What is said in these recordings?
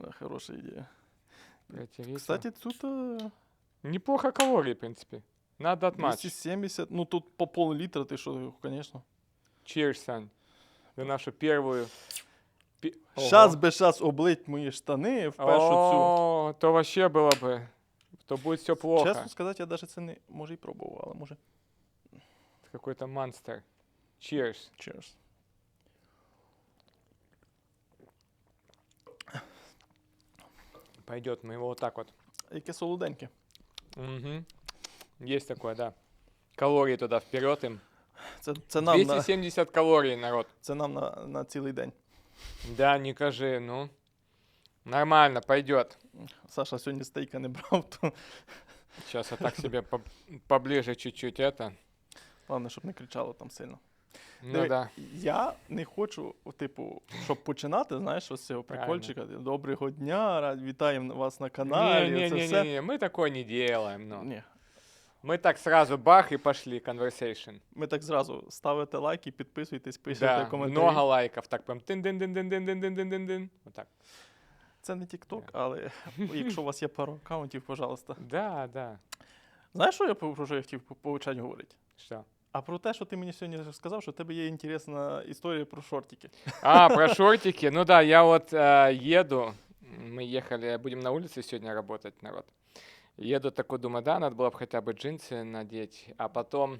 Да, хороша ідея. Протереться. Кстати, тут е, Неплохо калорий, в принципе. Надо отмачивать. 270, ну тут по пол-літра, ти що, звісно. Cheers, Сань. За нашу первую. пи- Ого. би щас облить мої штани в першу цю. О, то вообще было бы. То будет все плохо. Чесно сказати, я навіть це не може і пробував, але може. Какой-то монстр. Cheers. Cheers. Пойдет, мы его вот так вот. Яке солоденьке. Мгм. Есть такое, да. Калории туда вперед им. Це, це нам, на, 270 калорий, народ. це нам на, на цілий день. Да, не кажи, ну. Нормально, пойдет. Саша сьогодні стейка не брав, то Сейчас я так себе по- поближе чуть-чуть это. головне, щоб не кричало там сильно. Ну Диви, да. Я не хочу, типу, щоб починати, знаєш, ось з цього Правильно. прикольчика. Доброго дня, рад, вітаємо вас на каналі. Не, не, це не, все. не, не, мы такое не делаем, ну. Ні. Мы так сразу бах и пошли, conversation. Ми так зразу ставите лайки, підписуйтесь, пишете Да, коментарі. много лайков, так прям тын дын дын дын дын дын дын дын дын дын Вот так. Це не TikTok, але якщо у вас є пару аккаунтів, пожалуйста. Да, да. Знаєш, що я про про що я хотів по- почати говорити? Что? А про те, що ти мені сьогодні сказав, що в тебе є інтересна історія про шортики. А, про шортики. Ну да, я вот э, еду. Мы ехали, будем на улице сегодня работать, народ. Еду такой, думаю, да, надо было бы хотя бы джинсы надеть. А потом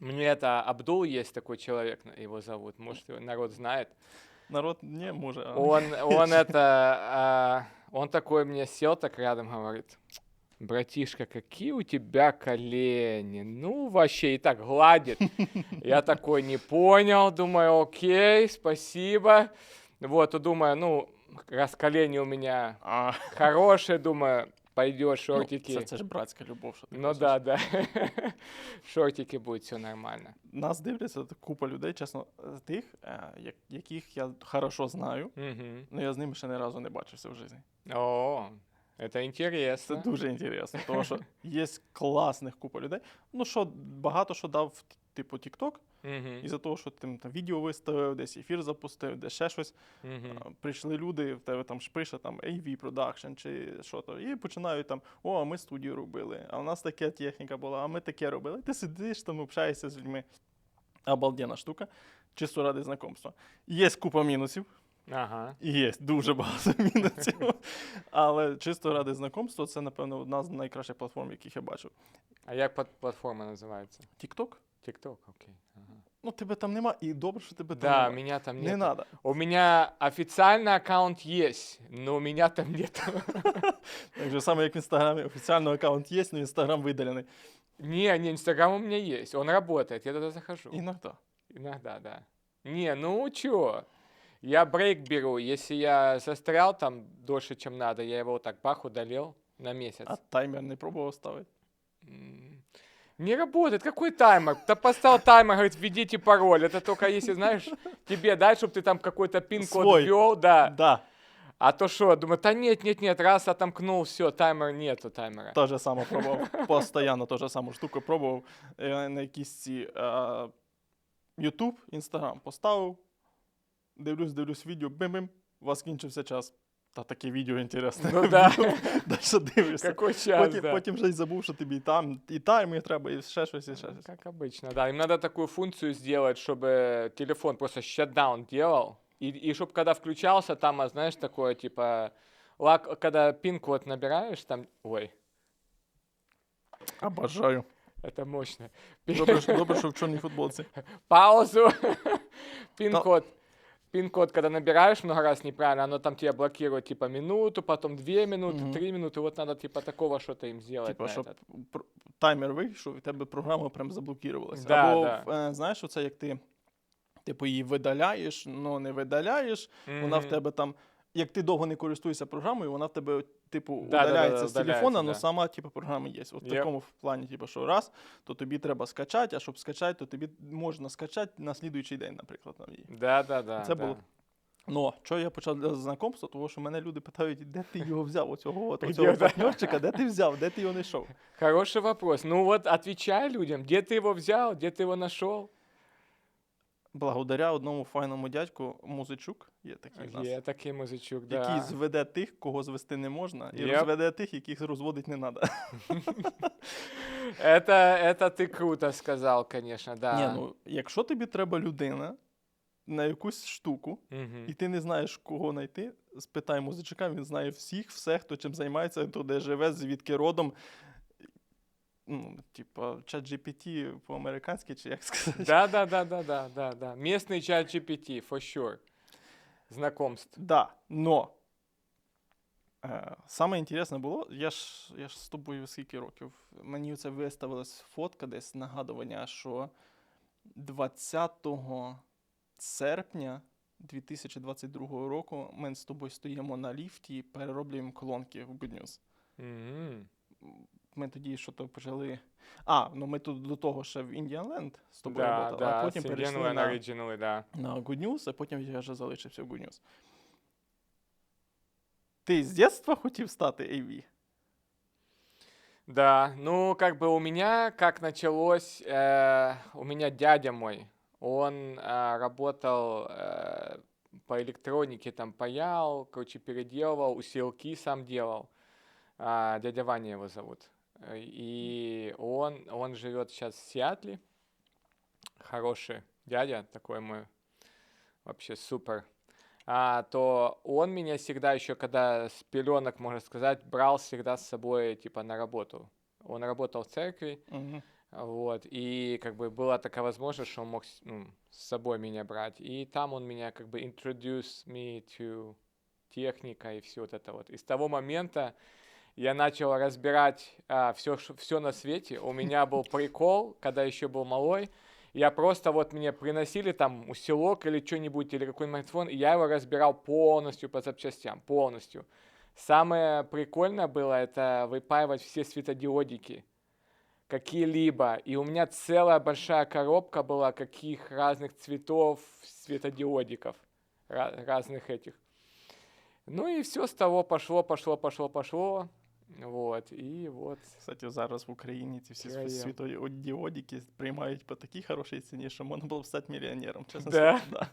мне это Абдул есть такой человек, на- его зовут, может, его народ знает. Народ не може. а Он, он это, а, он такой мне сел так рядом, говорит, братишка, какие у тебя колени, ну вообще и так гладит. Я такой не понял, думаю, окей, спасибо. Вот, и думаю, ну, раз колени у меня А, хорошие, думаю, пойдет ну, шортики. це, це ж братська любов, що ти Ну кажеш. да, да. Шортики будет все нормально. Нас дивляться купа людей, чесно, тих, е, яких я хорошо знаю, але я з ними ще ні разу не бачився в житті. О, это Це дуже інтересно, тому що є класних купа людей. Ну що, багато що дав, типу, TikTok, Мгм, із-за того, що ти там відео виставив, десь ефір запустив, десь ще щось. А, Прийшли люди, в тебе там пише там AV Production чи що то, і починають там: о, а ми студію робили, а у нас така техніка була, а ми таке робили. Ти сидиш там, общаєшся з людьми. Обалденна штука, чисто ради знайомства. Є купа мінусів, Ага. і є дуже багато мінусів. Але чисто ради знайомства це, напевно, одна з найкращих платформ, яких я бачив. А як пла- платформа називається? TikTok? TikTok, окей. Ага. Ну, тебе там нема, і добре, що тебе там Да, нема. меня там Не нет. надо. У меня официальный аккаунт есть, но меня там нет. Так же саме, як в інстаграмі, офіційний аккаунт є, але інстаграм видалений. Не, не, Инстаграм у меня есть, он работает, я туда захожу. Іногда. Иногда, да. Не, ну чё, Я брейк беру, если я застрял там дольше, чем надо, я его вот так бах удалил на месяц. А таймер не пробував ставити. М, Не работает. Какой таймер? Ты поставил таймер, говорит, введите пароль. Это только если, знаешь, тебе дать, чтобы ты там какой-то пин-код ввел, да. Да. А то что, думаю, да нет, нет, нет, раз отомкнул, все, таймер нету таймера. Те же саме пробував. Постоянно ту же саму штуку пробував. Е, На якісь ці е, YouTube, Instagram поставив Дивлюсь, дивлюсь відео, бим-бим, у вас кінчився час. Та таке відео інтересне. Ну да. Далі дивишся. Какой час, Потім, да. потім вже й забув, що тобі і там, і таймер треба, і ще щось, і ще Ну, щось. Как обычно, да. Им надо такую функцию сделать, чтобы телефон просто shutdown делал. И, и чтобы когда включался, там, а, знаешь, такое, типа, лак, когда пин-код набираешь, там, ой, Обожаю. это мощно. Добре, що- добре, що в чорній футболці. паузу, пин-код. Пин-код, когда набираешь много раз неправильно, оно там тебя блокирует типа минуту, потом две минуты, Мгм. три минуты. Вот надо типа такого что-то им сделать. Типа, на щоб этот. пр- таймер вийшов, і в тебе програма прям заблокувалася. Да, Або, да. е, знаєш, оце як ти, типу, її видаляєш, ну не видаляєш, вона в Мгм. тебе там. як ти довго не користуєшся програмою, вона в тебе, типу, Да, да, да, удаляється з удаляється, телефона, але да. сама, типу, програма є. От в Yep. такому плані, типу, що раз, то тобі треба скачати, а щоб скачати, то тобі можна скачати на слідуючий день, наприклад, там її. Да, да, да. Це да. було Ну, що я почав для знайомства, тому що мене люди питають, де ти його взяв, оцього, от, оцього партнерчика, де ти взяв, де ти його знайшов? Хороший вопрос. Ну вот отвечай людям, где ты его взял, где ты его нашел благодаря одному файному дядьку Музичук, є такий в нас, Є такий музичок, да. який зведе тих, кого звести не можна, і Yep. розведе тих, яких розводити не треба. Это, это ты круто сказал, конечно, да. Ні, ну, якщо тобі треба людина на якусь штуку, Мгм. і ти не знаєш, кого знайти, спитай музичка, він знає всіх, все, хто чим займається, хто де живе, звідки родом. Ну, типа, чат GPT по-американськи, чи як сказати? Да, да, да, да, да, да, да. Местный чат GPT, for sure. Знакомств. Да, но е, саме інтересне було, я ж, я ж з тобою скільки років. Мені це виставилась фотка десь нагадування, що 20 серпня 2022 року ми з тобою стоїмо на ліфті і перероблюємо колонки в Good News. Мгм. Ми тоді що то почали. А, ну ми тут до того ще в Indian Land з тобою Да, работали, да, а потім перейшли Singular на, Original, да. на Good News, а потім я вже залишився в Good News. Ти з дитинства хотів стати AV? Да, ну, как бы у меня, как началось, э, у меня дядя мой, он э, работал э, по электронике, там паял, короче, переделывал, усилки сам делал. А, дядя Ваня его зовут. Э, И он, он живет сейчас в Сиатле. Хороший дядя, такой мой вообще супер. А, то он меня всегда еще, когда с пеленок, можно сказать, брал всегда с собой, типа, на работу. Он работал в церкви, Угу. вот, и как бы была такая возможность, что он мог с- ну, с собой меня брать. И там он меня как бы introduce me to техника и все вот это вот. И с того момента я начал разбирать все, все на свете. У меня был прикол, когда еще был малой. Я просто вот мне приносили там усилок или что-нибудь, или какой-нибудь магнитофон, и я его разбирал полностью по запчастям, полностью. Самое прикольное было это выпаивать все светодиодики какие-либо. И у меня целая большая коробка была каких разных цветов светодиодиков, ра- разных этих. Ну и все с того пошло, пошло, пошло, пошло. Вот, и вот. Кстати, зараз в Україні ці всі Краєм. світодіодики приймають по такій хорошій ціні, що можна було б стати мільйонером. Чесно Да? сказати, да.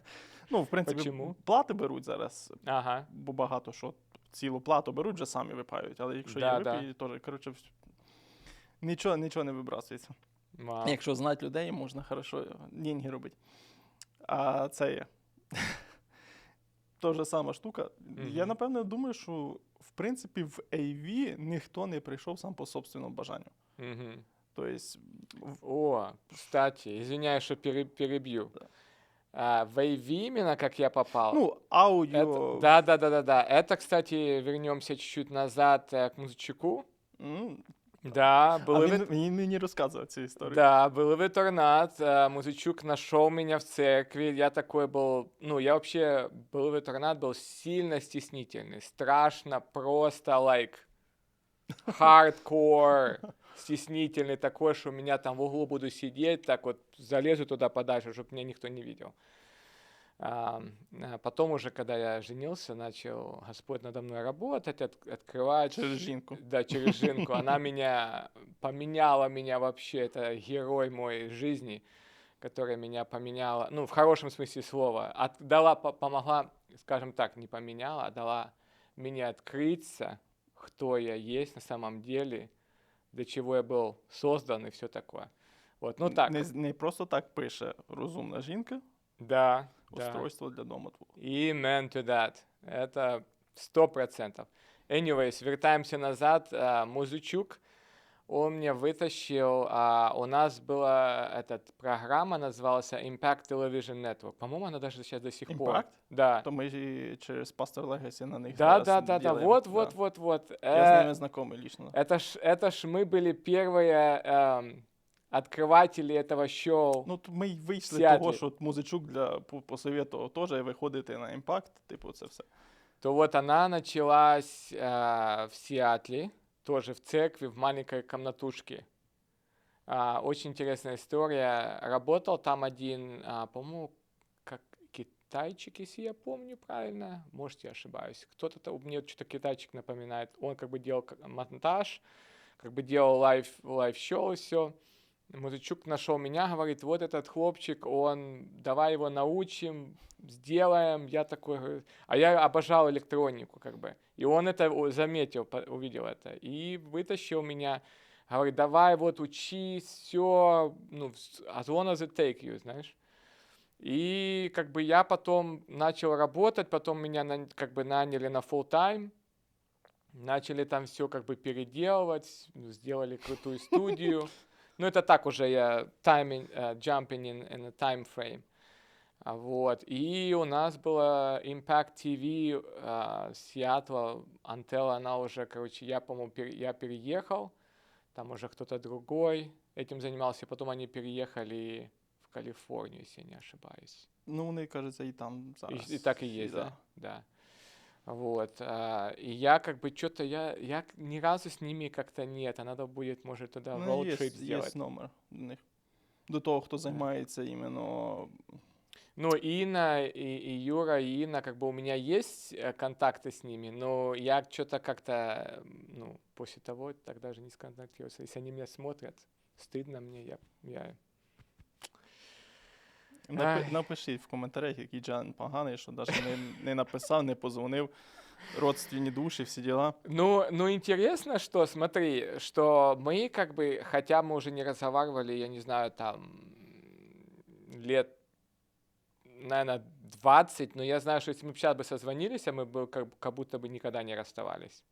Ну, в принципі, Почему? плати беруть зараз, Ага. бо багато що цілу плату беруть, вже самі випають. Але якщо Да, є да. випій, теж, коротше, нічого, нічого не вибрасується. Вау. Якщо знати людей, можна хорошо деньги робити. А це є. Та ж сама штука. Я Мгм. напевно думаю, що принципі в AV ніхто не прийшов сам по собственному бажанню. Мгм. Тобто, в- О, кстати, извиняюсь, что пере- перебью. Да. А, в AV именно как я попал. ну, аудіо. это, да, да, да, да, да. Это, кстати, вернемся чуть-чуть назад э, к музычку. м, Да, А был він мені мені розказував цю історію. Да, был торнад. Музычук нашел меня в церкви. Я такой был, ну, я вообще, был торнад был сильно стеснительный. Страшно, просто, лайк, хардкор, стеснительный такой, что у меня там в углу буду сидеть, так вот залезу туда подальше, чтобы меня никто не видел. А, потом уже, когда я женился, начал Господь надо мной работать, от- открывать. Через жінку. Да, через Жинку. Она меня поменяла меня вообще. Это герой моей жизни, которая меня поменяла, ну, в хорошем смысле слова. От, дала, по- помогла, скажем так, не поменяла, а дала мне открыться, кто я есть на самом деле, для чего я был создан и все такое. Вот, ну так, Не, не просто так пише розумна жінка, да, да. устройство для дому. Amen to that. Это сто процентов. Anyways, вертаемся назад. А, Музычук, он меня вытащил. а, у нас была эта программа, называлась Impact Television Network. По-моему, она даже сейчас до сих пор. Impact? Да. То ми ж і через Pastor Legacy на них Да, зараз да, да, да. ділаємо, Вот, да. вот, вот, вот. Я з Э, ними знайомий лично. Это ж, это ж мы были первые эм, открыватели этого шоу. Ну, то ми й вийшли з Сіатлі. того, що от музичук для по- посоветував теж виходити на імпакт, типу, це все. то вот она началась э, в Сиатле, тоже в церкви, в маленькой комнатушке. А, очень интересная история. Работал там один, а, по-моему, как китайчик, если я помню правильно. Может, я ошибаюсь. Кто-то, то- мне что-то китайчик напоминает. Он как бы делал к- монтаж, как бы делал лайв, лайв-шоу и все. Музычук нашел меня, говорит, вот этот хлопчик, он, давай его научим, сделаем. Я такой, а я обожал электронику, как бы. И он это заметил, увидел это. И вытащил меня, говорит, давай вот учись, все, ну, as long as it take you, знаешь. И как бы я потом начал работать, потом меня как бы наняли на full time, начали там все как бы переделывать, сделали крутую студию. Ну, это так уже я timing, э, jumping in, in a time frame. А, Вот. И у нас была Impact TV а, Сиэтла, Антелла, она уже, короче, я, по-моему, пере- я переехал, там уже кто-то другой этим занимался, потом они переехали в Калифорнию, если я не ошибаюсь. Ну, вони, кажеться, і там И, зараз. и так и есть, да? Да. Вот. а, и я как бы что-то, я, я к- ни разу с ними как-то нет, а надо будет, может, туда Ну, road є, trip є сделать. номер до них. До того, хто займається іменно. Ну, Инна и, и Юра, и Инна, как бы у меня есть э, контакты с ними, но я что-то как-то, м, ну, после того тогда же не сконтактировался. Если они меня смотрят, стыдно мне, я, я Напи- Ай. Напишіть в коментарях, який Джан поганий, що навіть не, не написав, не позвонив. Родственні душі, всі діла. Ну, ну интересно, что, смотри, что мы как бы, хотя мы уже не разговаривали, я не знаю, там, лет, наверное, 20, но я знаю, что если мы сейчас бы созвонились, а мы бы как, как будто бы никогда не расставались.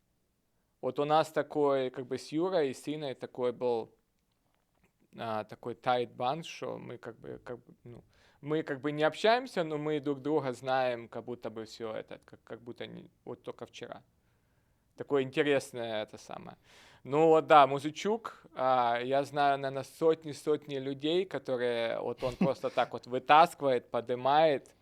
Вот у нас такой, как бы с Юрой и с Иной такой был а, такой tight band, что мы как бы, как бы, ну, мы как бы не общаемся, но мы друг друга знаем, как будто бы все это, как, как будто не, вот только вчера. Такое интересное это самое. Ну вот да, Музычук, а, я знаю, наверное, сотни-сотни людей, которые вот он просто так вот вытаскивает, поднимает,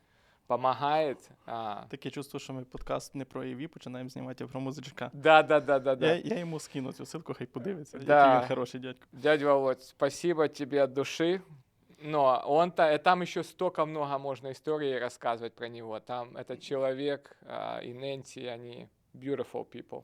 помогает. а. Таке чувство, що ми подкаст не про EV починаємо знімати, а про музичка. Да, да, да, да, да. Я, я йому скину цю ссылку, хай подивиться. Да. Який він хороший дядько. Дядя Володь, спасибо тебе от души. Но он-то, э, там еще столько много можно историй рассказывать про него. Там этот человек а, и Нэнси, они beautiful people.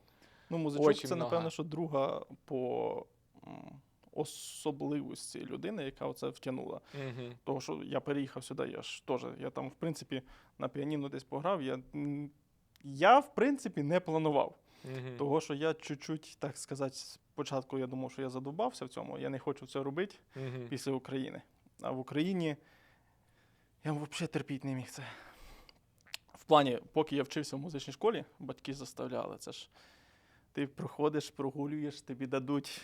Ну, музичок Очень це, много. напевно, що друга по м, особливості людини, яка оце втягнула. Мгм. Того, що я переїхав сюди, я ж теж, я там, в принципі, на піаніно десь пограв. Я, м, я в принципі, не планував. Мгм. Того, що я чуть-чуть, так сказати, спочатку я думав, що я задовбався в цьому, я не хочу це робити Мгм. після України. А в Україні я взагалі терпіти не міг це. В плані, поки я вчився в музичній школі, батьки заставляли. Це ж ти проходиш, прогулюєш, тобі дадуть.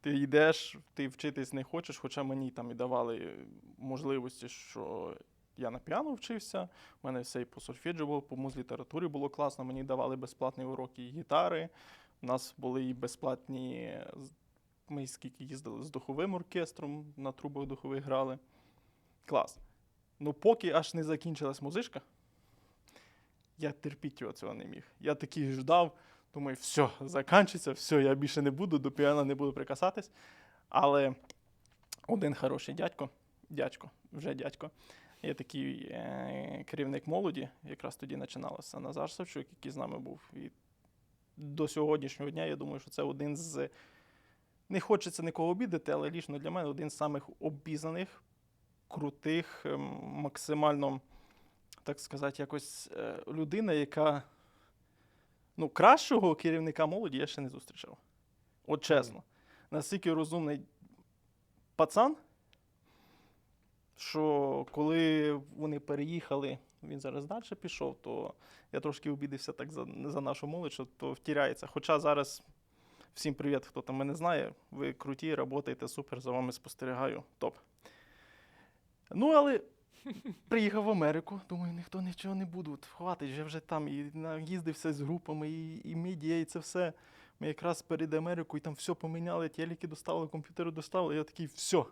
Ти йдеш, ти вчитись не хочеш, хоча мені там і давали можливості, що я на піано вчився, у мене все і по сольфеджіо було, по муз-літературі було класно, мені давали безплатні уроки і гітари. У нас були і безплатні. Ми скільки їздили з духовим оркестром, на трубах духових грали. Клас. Ну, поки аж не закінчилась музичка, я терпіти його цього не міг. Я такий ждав, думаю, все, закінчиться, все, я більше не буду, до піано не буду прикасатись. Але один хороший дядько, дядько, вже дядько, є такий е, керівник молоді, якраз тоді починалося Назар Савчук, який з нами був. І до сьогоднішнього дня я думаю, що це один з. Не хочеться нікого обідати, але лічно для мене один з самих обізнаних, крутих, ем, максимально, так сказати, якось е, людина, яка. Ну, кращого керівника молоді я ще не зустрічав. От чесно. Настільки розумний пацан, що коли вони переїхали, він зараз далі пішов, то я трошки обідався так за, за нашу молодь, що то втіряється. Хоча зараз всім привіт, хто там мене знає. Ви круті, працюєте супер, за вами спостерігаю. Топ. Ну, але приїхав в Америку, думаю, ніхто нічого не буде. От Хватить, вже вже там і наїздився з групами, і, і медіа, і це все. Ми якраз перед Америкою і там все поміняли, телеки доставили, комп'ютери доставили. Я такий, все,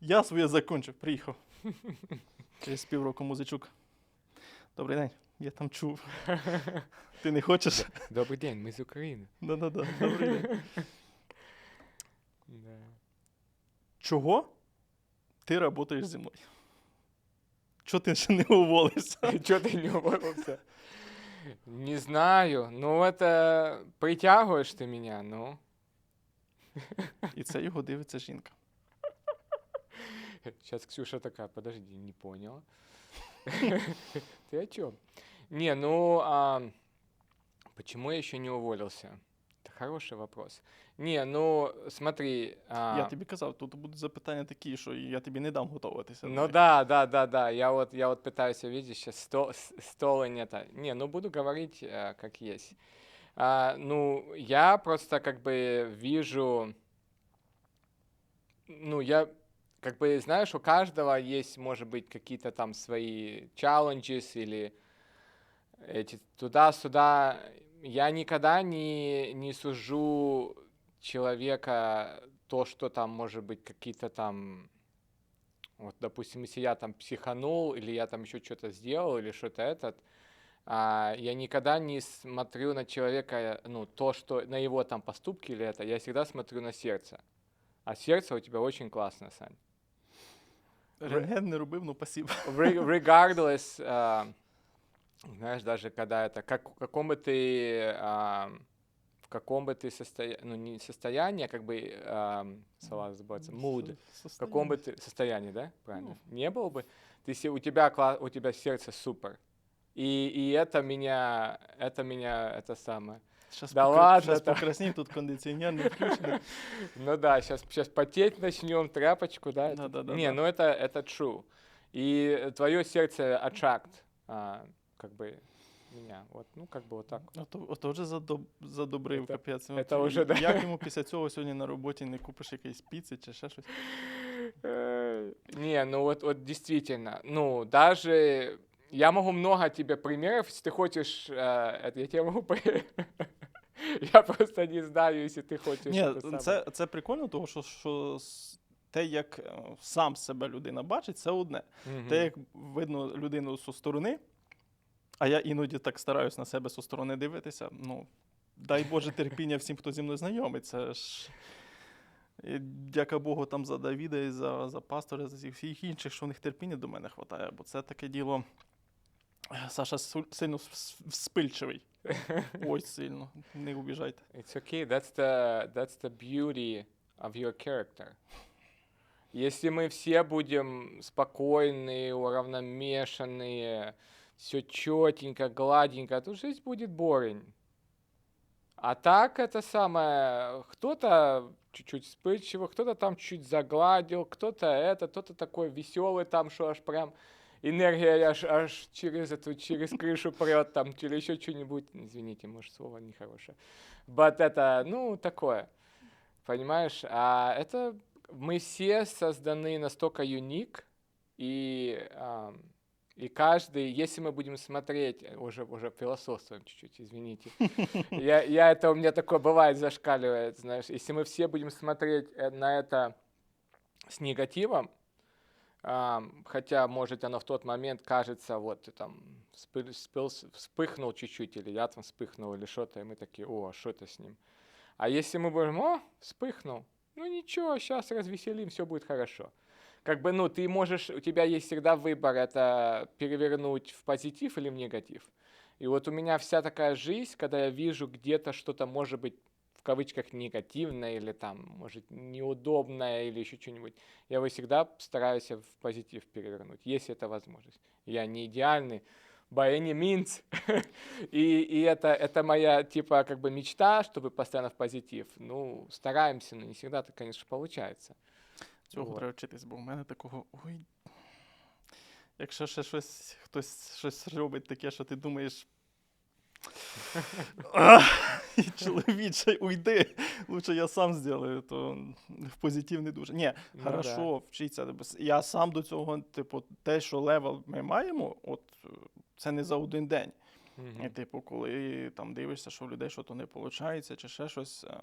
я своє закончив, приїхав. Через півроку музичук. Добрий день, я там чув. Ти не хочеш? Добрый день, мы из Украины. Да-да-да, добрий день. Да. Чого ти працюєш зі мною? Чого ти ще не уволився? Чё ты не уволился? Не знаю. Ну, это притягиваешь ты меня, ну. І це його дивиться жінка. Сейчас Ксюша такая, подожди, не поняла. Ты о чем? Не, ну, а, почему я еще не уволился? Это хороший вопрос. Не, ну, смотри. а, Я тобі казав, тут будуть запитання такі, що я тобі не дам готуватися. до Ну них. да, да, да, да. Я вот, я вот пытаюсь увидеть сейчас стол, с- стола нет. Не, ну буду говорить э, как есть. А, ну, я просто как бы вижу, ну, я как бы, знаешь, у каждого есть, может быть, какие-то там свои challenges или эти туда-сюда. Я никогда не, не сужу человека то, что там, может быть, какие-то там вот, допустим, если я там психанул, или я там еще что-то сделал, или что-то этот, а, я никогда не смотрю на человека, ну, то, что на его там поступки или это, я всегда смотрю на сердце. А сердце у тебя очень классное, Сань. Рентген не робив, ну спасибо. Re- Regardless, а, знаешь, даже когда это, как, в каком бы ты, а, в каком бы ты состоянии, ну, не состоянии, а как бы, а, слова забываются, mood, в каком бы ты состоянии, да, правильно, не был бы, ты, се- у тебя кла- у тебя сердце супер, и и это меня, это меня, это самое. Щас Да покра- ладно щас там. покраснів, тут кондиціонер не включений. Ну да, сейчас сейчас потеть начнем, тряпочку, да? это- Да-да-да-да. Не, ну это это true. И твое сердце attract, а, как бы меня, вот, ну как бы вот так. Ото, ото вже задоб, задобрив, Це- капець. це От вже, да. Як йому після цього сьогодні на роботі не купиш якийсь піци чи ще щось? Э, Не, ну вот, вот действительно, ну даже я могу много тебе примеров, если ты хочешь, э, это я тебе могу при- Я просто не знаю, если ты хочешь. Ні, це, це прикольно, тому що, що те, як е, сам себе людина бачить, це одне. Мгм. Те, як видно людину зі сторони, а я іноді так стараюсь на себе зі сторони дивитися. Ну, дай Боже терпіння всім, хто зі мною знайомий. Це ж. і Дяка Богу, там за Давіда і за, за пастора, за всіх інших, що в них терпіння до мене вистачає, бо це таке діло. Саша сильно вс- Ой, сильно. Не обіжайте. It's okay. That's the that's the beauty of your character. Если мы все будем спокойные, уравномешанные, все четенько, гладенько, то жизнь будет boring. А так это самое, кто-то чуть-чуть вспыльчивый, кто-то там чуть загладил, кто-то это, кто-то такой веселый там, что аж прям энергия аж, аж через эту, через крышу прет там, или еще что-нибудь. Извините, может, слово нехорошее. But это, ну, такое. Понимаешь? А это мы все созданы настолько юник, и, ам, и каждый, если мы будем смотреть, уже, уже философствуем чуть-чуть, извините. Я, я это у меня такое бывает, зашкаливает, знаешь. Если мы все будем смотреть э, на это с негативом, хотя, может, оно в тот момент кажется, вот, там вспыхнул чуть-чуть, или я там вспыхнул, или что-то, и мы такие, о, а что это с ним? А если мы будем, о, вспыхнул, ну ничего, сейчас развеселим, все будет хорошо. Как бы, ну, ты можешь, у тебя есть всегда выбор, это перевернуть в позитив или в негатив. И вот у меня вся такая жизнь, когда я вижу где-то что-то, может быть, в кавычках негативное или там, может, неудобное или еще что-нибудь, я его всегда стараюсь в позитив перевернуть, если это возможность. Я не идеальный, by any means. и и это, это моя, типа, как бы мечта, чтобы постоянно в позитив. Ну, стараемся, но не всегда это, конечно, получается. Цього Вот. треба вчитись, бо в мене такого. Ой. Якщо ще щось, хтось щось робить таке, що ти думаєш. «Ах, Чоловіче, уйди. Лучше я сам зроблю, то в позитив не дуже. Ні, Ну хорошо, вчиться. Я сам до цього, типу, те, що левел ми маємо, от е, це не за один день. І, типу, коли там дивишся, що в людей щось не виходить, чи ще щось. е,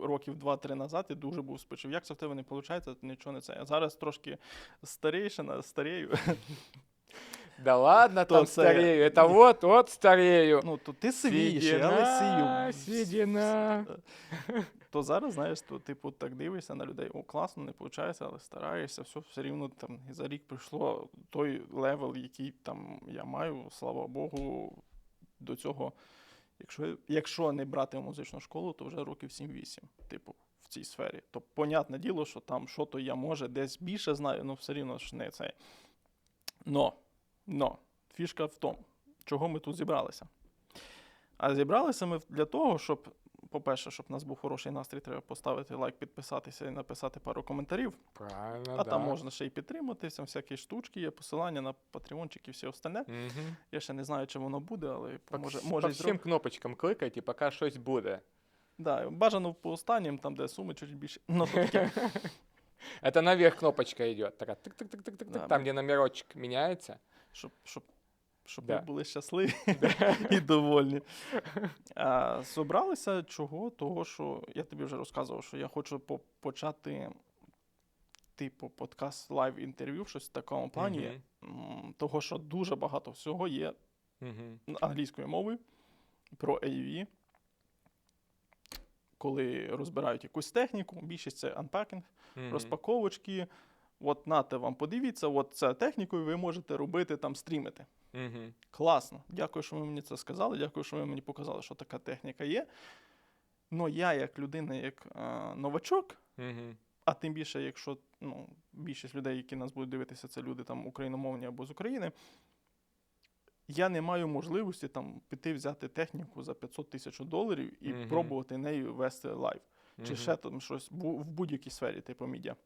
Років два-три назад я дуже був спочив. Як це в тебе не виходить, нічого не це. Я зараз трошки старіше, старію. Да ладно, То там це- старею. Это вот, вот старею. Ну, то ти сивіше, але сію. Свідіна. То зараз, знаєш, то типу так дивишся на людей, о, класно, не виходить, але стараєшся, все, все рівно там і за рік прийшло той левел, який там я маю, слава Богу, до цього. Якщо, якщо не брати музичну школу, то вже років 7-8. Типу, в цій сфері. То, понятне діло, що там що то я може десь більше знаю, ну все рівно ж не це. Но, но, фішка в тому, чого ми тут зібралися. А зібралися ми для того, щоб, по-перше, щоб у нас був хороший настрій, треба поставити лайк, підписатися і написати пару коментарів. Правильно, А да. там можна ще й підтриматися, всякі штучки, є посилання на патреончик і все остальне. Мгм. Я ще не знаю, чи воно буде, але По, може, вс- може по всім кнопочкам кликайте, поки щось буде. Да, бажано по останнім, там, де суми чуть більше. Ну, таке. Это наверх кнопочка идет. Така тик-тик-тик-тик-тик, Да, там, где номерочек меняется. щоб, щоб, щоб Да. були щасливі і довольні. А, Собралися чого? Того, що я тобі вже розказував, що я хочу по- почати типу подкаст лайв інтерв'ю, щось в такому плані. М, Того, що дуже багато всього є Мгм. англійською мовою про AV. Коли розбирають якусь техніку, більшість це unpacking, Мгм. розпаковочки. От нате вам подивіться, от це технікою ви можете робити там стрімити. Мгм. Класно. Дякую, що ви мені це сказали. Дякую, що ви мені показали, що така техніка є. Ну, я, як людина, як е, новачок, Мгм. а тим більше, якщо ну, більшість людей, які нас будуть дивитися, це люди там україномовні або з України. Я не маю можливості там піти взяти техніку за 500 тисяч доларів і Мгм. пробувати нею вести лайв чи Мгм. ще там щось бу- в будь-якій сфері, типу медіа.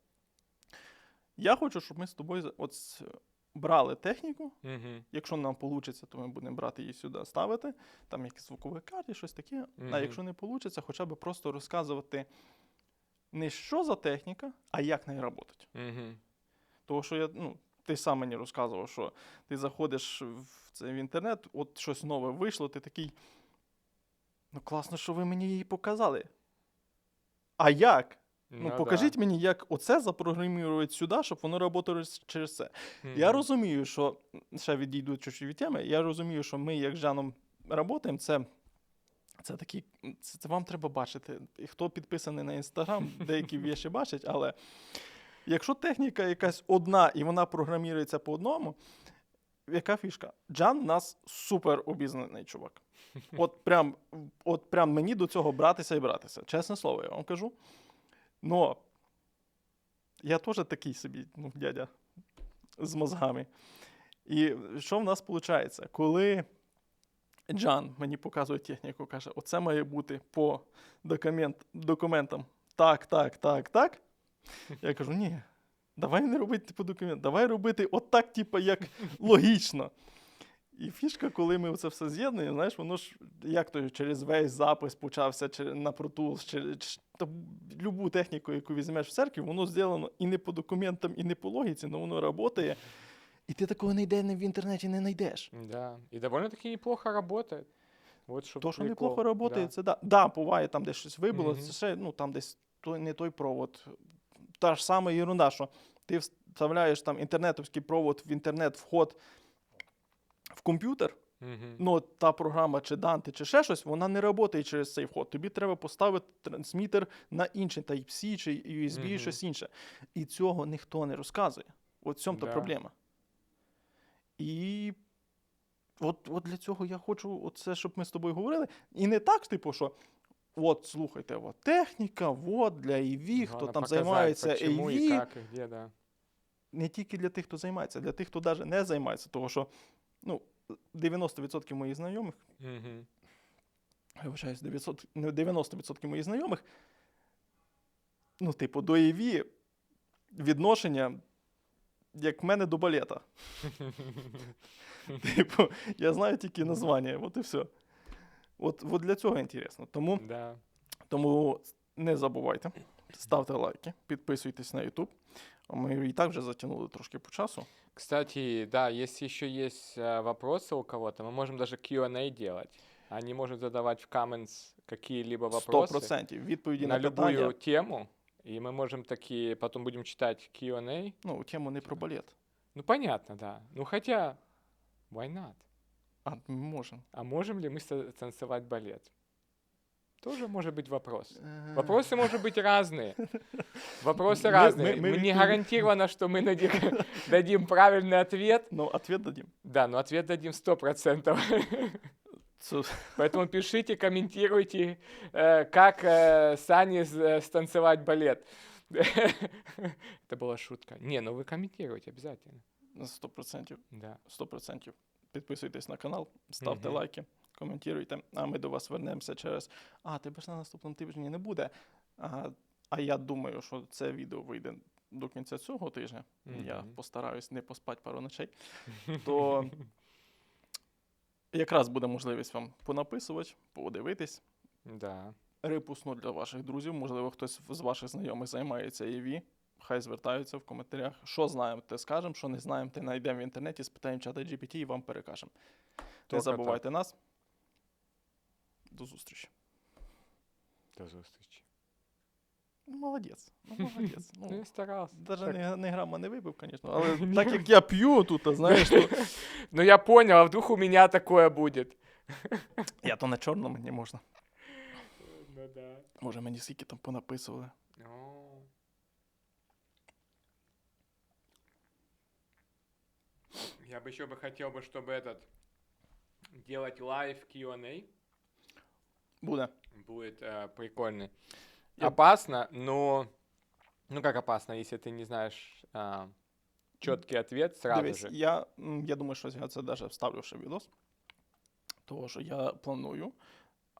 Я хочу, щоб ми з тобою за- от с- брали техніку. Мгм. Якщо нам вийде, то ми будемо брати її сюди, ставити, там якісь звукові карти, щось таке. А Мгм. якщо не вийде, хоча б просто розказувати не що за техніка, а як нею працювати. Мгм. Тому що я, ну, ти сам мені розказував, що ти заходиш в, це, в інтернет, от щось нове вийшло, ти такий. Ну, класно, що ви мені її показали. А як? Ну, да. покажіть мені, як оце запрограмувати сюди, щоб воно працювало через це. Я розумію, що ще відійду чуть-чуть від теми. Я розумію, що ми, як з Жаном, працюємо, це. Це такі, це, це вам треба бачити. І хто підписаний на інстаграм, деякі віші бачать, але якщо техніка якась одна і вона програмірується по одному, яка фішка? Джан у нас супер обізнаний чувак. От прям, от прям мені до цього братися і братися. Чесне слово, я вам кажу. Но я теж такий собі, ну, дядя, з мозгами. І що в нас виходить? Коли Джан мені показує техніку, каже, оце має бути по документ, документам так, так, так, так. Я кажу, ні, давай не робити по документам, давай робити отак, типу, як логічно. І фішка, коли ми це все з'єднуємо, знаєш, воно ж як то через весь запис почався на Tools, через та, любу техніку, яку візьмеш в церкві, воно зроблено і не по документам, і не по логіці, але воно працює. І ти такого не в інтернеті не знайдеш. Да. И довольно-таки неплохо работает. Вот То, що неплохо працює, Да. це да. Да, буває, там десь щось вибило, Мгм. це ще, ну, там десь той, не той провод. Та ж сама ерунда, що ти вставляєш там інтернетовський провод в інтернет, вход в комп'ютер, Мгм. ну та програма чи Dante, чи ще щось, вона не працює через цей вход. Тобі треба поставити трансмітер на інший Type-C чи USB, Мгм. щось інше. І цього ніхто не розказує. От в цьому то Да. проблема. І от, от для цього я хочу оце, щоб ми з тобою говорили. І не так, типу, що. От, слухайте, от техніка, от для EV, хто там займається и AV, как, и да. не тільки для тих, хто займається, для тих, хто навіть не займається. Тому що ну, 90% моїх знайомих Мгм. я вважаюсь, 900, не 90% моїх знайомих, ну, типу, до ЄВІ відношення, як в мене до балета. Типу, я знаю тільки названня, от і все. От, от для цього інтересно. Тому, Да. тому не забувайте, ставте лайки, підписуйтесь на YouTube. А Ми і так вже затягнули трошки по часу. Кстати, да, если еще есть э, вопросы у кого-то, мы можем даже Q&A делать. Они могут задавать в comments какие-либо вопросы 100% відповіді на на, любую питання. тему, и мы можем такие, потом будем читать Q&A. Ну, тему не про балет. Ну, понятно, да. Ну, хотя, why not? А ми можемо. А можем ли мы танцевать балет? Тоже может быть вопрос. Вопросы может быть разные. Вопросы разные. мы- мы Мы не гарантировано, что мы дадим, дадим правильный ответ. Ну, ответ дадим. Да, но ответ дадим 100%. Це Поэтому пишите, комментируйте, э, как э, Сане с- э, станцевать балет. Это была шутка. Не, ну вы комментируйте обязательно. 100%. Да. 100%. Підписуйтесь на канал, ставте Мгм. лайки, коментуйте, а ми до вас вернемося через. А, тебе ж на наступному тижні не буде. А, а я думаю, що це відео вийде до кінця цього тижня. Я постараюсь не поспати пару ночей. То якраз буде можливість вам понаписувати, подивитись, Да. репусну для ваших друзів. Можливо, хтось з ваших знайомих займається EV. Хай звертаються в коментарях. Що знаємо, те скажемо, що не знаємо, те знайдемо в інтернеті, спитаємо чата GPT і вам перекажемо. Не забувайте нас. До зустрічі. До зустрічі. Ну, молодець. Ну, молодець. Ну, Ну, я старався. Даже Так. не, не грама не випив, звісно, але так як я п'ю тут, а знаєш, то Ну я понял, а вдруг у меня такое будет? я то на чорному не можна. Ну да. Може, мені скільки там понаписували. Я бы еще бы хотел бы, чтобы этот делать лайв Q&A Буде. будет э, прикольный. Я- Опасно, но ну как опасно, если ты не знаешь четкий ответ сразу Дивись, же. я, я думаю, що я це навіть вставлю ще відос. Того, що я планую.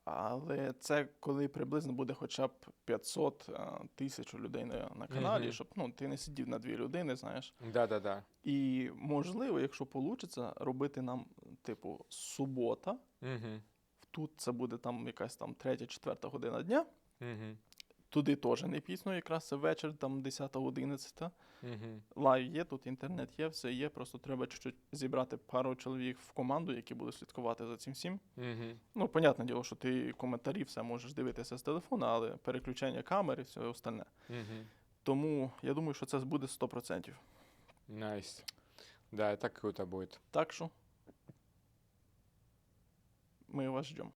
Але це коли приблизно буде хоча б 500 а, тисяч людей на, на каналі, Мгм. щоб ну, ти не сидів на дві людини, знаєш. Да-да-да. І можливо, якщо вийде, робити нам, типу, субота. Мгм. Тут це буде там якась там третя, четверта година дня. Мгм. Туди теж не пізно, якраз це вечір, там 10-11. Мгм. Лайв є, тут інтернет є, все є. Просто треба чуть-чуть зібрати пару чоловік в команду, які будуть слідкувати за цим всім. Мгм. Ну, понятне діло, що ти коментарі все можеш дивитися з телефона, але переключення камери, все остальне. Мгм. Тому я думаю, що це буде 100%. Найс. Да, это круто будет. Так що ми вас ждемо.